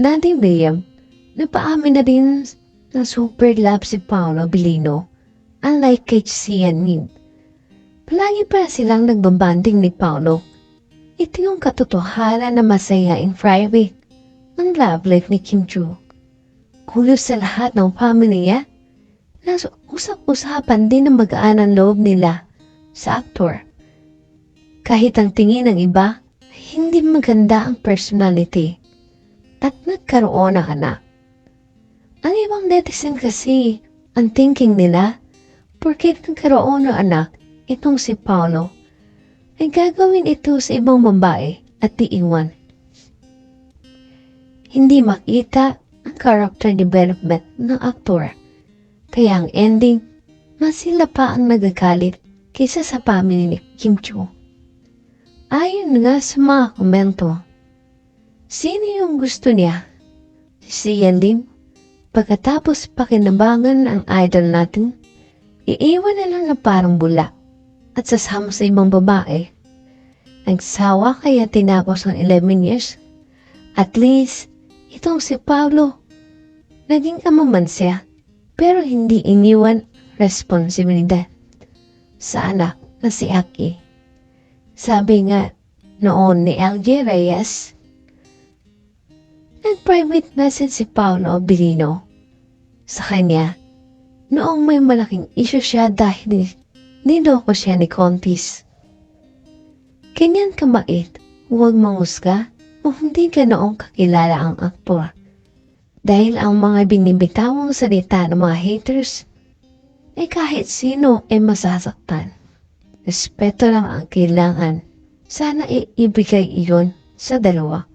Daddy Liam, napaamin na din na super love si Paolo Bilino, unlike kay Sian Min. Palagi pa silang nagbabanding ni Paolo. Ito yung katotohanan na masaya in private ang love life ni Kim Chu. Kulos sa lahat ng pamilya, nasa usap-usapan din ng magaan ang loob nila sa aktor. Kahit ang tingin ng iba, hindi maganda ang personality at nagkaroon ng anak. Ang ibang netizen kasi, ang thinking nila, porket nagkaroon ng anak, itong si Paolo, ay gagawin ito sa ibang babae at iiwan. Hindi makita ang character development ng aktor. Kaya ang ending, mas sila pa ang nagagalit kaysa sa family ni Kim Chu. Ayon nga sa mga komento, sino yung gusto niya? Si Yan Lim? Pagkatapos pakinabangan ang idol natin, iiwan na lang na parang bula at sasama sa ibang babae. Nagsawa kaya tinapos ng 11 years. At least, itong si Pablo, naging ama man siya, pero hindi iniwan responsibilidad sa anak na si Aki. Sabi nga noon ni LJ Reyes, nag-private message si Paolo Abilino sa kanya noong may malaking issue siya dahil niloko siya ni Contis. Ganyan kamait, huwag mangusga kung hindi ka noong kakilala ang aktor. Dahil ang mga binibitawang salita ng mga haters ay kahit sino ay masasaktan. Respeto lang ang kailangan. Sana iibigay iyon sa dalawa.